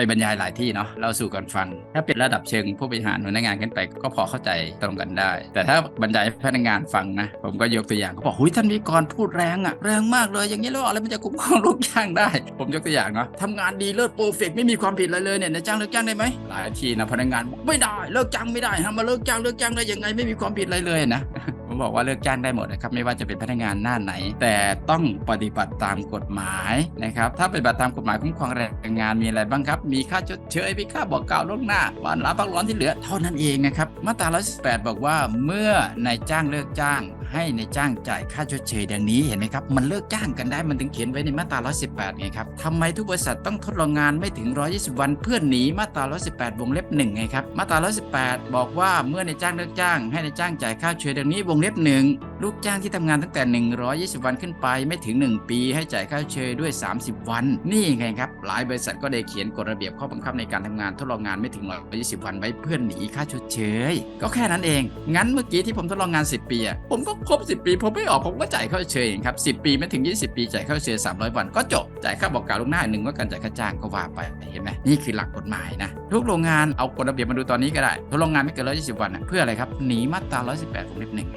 ไปบรรยายหลายที่เนาะเราสู่กันฟัง ถ้าเป็นระดับเชิงผู้บริหารหัวหน้างานขึ้นไปก็พอเข้าใจตรงกันได้ แต่ถ้าบรรยายพนักงานฟังนะ ผมก็ยกตัวอย่างเขาบอกหุยท่านวิกรพูดแรงอะแรงมากเลยอย่างนี้แล้วอะไรมันจะคุ้มครองลูกจ้างได้ ผมยกตัวอย่างเนาะทำงานดีเลิศโปรเฟกไม่มีความผิดอะไรเลยเนี่ยนายจ้างเลิกจ้างได้ไหมหลายทีนะพนักงานไม่ได้เลิกจ้างไม่ได้ห้ามมาเลิกจ้างเลิกจ้างได้ยังไงไม่มีความผิดอะไรเลยนะ ผมบอกว่าเลิกจ้างได้หมดนะครับไม่ว่าจะเป็นพนักงานหน้าไหน แต่ต้องปฏิบัติตามกฎหมายนะครับถ้าปฏิบัติตามกฎหมายคุ้มครองแรงงานมีอะไรบ้างครับ มีค่าชดเชยมีค่าบอกกล่าวล่วงหน้าวันลาพักร้อนที่เหลือเท่านั้นเองนะครับมาตรา118บอกว่าเมื่อนายจ้างเลิกจ้าง ให้ในจ้างจ่ายค่าชดเชยดังนี้เห็นไหมครับ มันเลิกจ้างกันได้มันถึงเขียนไว้ในมาตรา 118ไงครับทำไมทุกบริษัทต้องทดลองงานไม่ถึง 120 วันเพื่อหนีมาตรา 118 วงเล็บ1ไงครับมาตรา 118 บอกว่าเมื่อในจ้างเลิกจ้าง ให้ในจ้างจ่ายค่าชดเชยดังนี้วงเล็บ1ลูกจ้างที่ทำงานตั้งแต่ 120 วันขึ้นไปไม่ถึง 1 ปี ให้จ่ายค่าชดเชยด้วย 30 วัน นี่ไงครับหลายบริษัทก็ได้เขียนกฎระเบียบข้อบังคับในการทำงานทดลองงานไม่ถึง 120 วันไว้เพื่อหนีค่าชดเชย ก็แค่นั้นเอง งั้นเมื่อกี้ที่ผมทดลองงาน 10 ปีผมก็ครบ 10 ปีผมไม่ออกผมก็จ่ายเข้าเฉยครับ 10 ปีไม่ถึง 20 ปีจ่ายเข้าเฉย300 วันก็จบจ่ายค่าบอกกล่าวล่วงหน้าหนึ่งว่าการจ่ายค่าจ้างก็ว่าไปเห็นไหมนี่คือหลักกฎหมายนะทุกโรงงานเอากฎระเบียบมาดูตอนนี้ก็ได้ทุกโรงงานไม่เกิน120 วันเพื่ออะไรครับหนีมาตรา118วงเล็บหนึ่ง